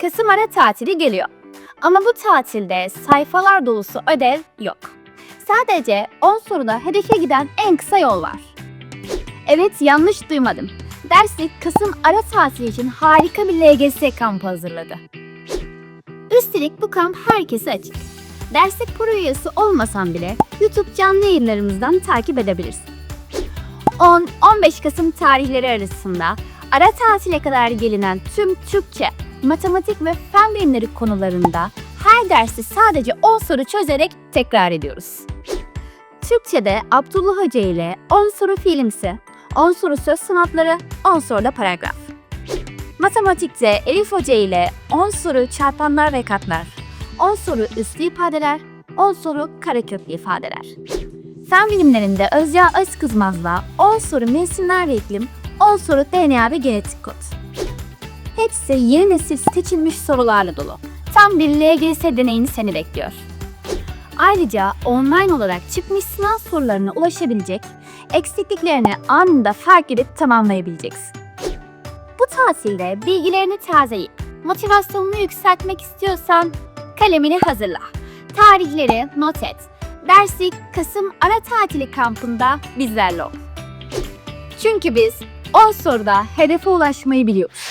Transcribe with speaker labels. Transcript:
Speaker 1: Kasım ara tatili geliyor. Ama bu tatilde sayfalar dolusu ödev yok. Sadece 10 soruda hedefe giden en kısa yol var. Evet yanlış duymadım. Derslik Kasım ara tatili için harika bir LGS kampı hazırladı. Üstelik bu kamp herkese açık. Derslik pro üyesi olmasan bile YouTube canlı yayınlarımızdan takip edebilirsin. 10-15 Kasım tarihleri arasında ara tatile kadar gelinen tüm Türkçe, matematik ve fen bilimleri konularında her dersi sadece 10 soru çözerek tekrar ediyoruz. Türkçe'de Abdullah Hoca ile 10 soru filmsi, 10 soru söz sanatları, 10 soru da paragraf. Matematikte Elif Hoca ile 10 soru çarpanlar ve katlar, 10 soru üslü ifadeler, 10 soru kareköklü ifadeler. Fen bilimlerinde Özya Özkızmaz'la 10 soru mevsimler ve iklim, 10 soru DNA ve genetik kod. Hepsi yeni nesil seçilmiş sorularla dolu. Tam bir LGS deneyini seni bekliyor. Ayrıca online olarak çıkmış sınav sorularına ulaşabilecek, eksikliklerini anında fark edip tamamlayabileceksin. Bu tatilde bilgilerini tazeyip, motivasyonunu yükseltmek istiyorsan kalemini hazırla. Tarihleri not et. Derslik Kasım ara tatili kampında bizlerle ol. Çünkü biz 10 soruda hedefe ulaşmayı biliyoruz.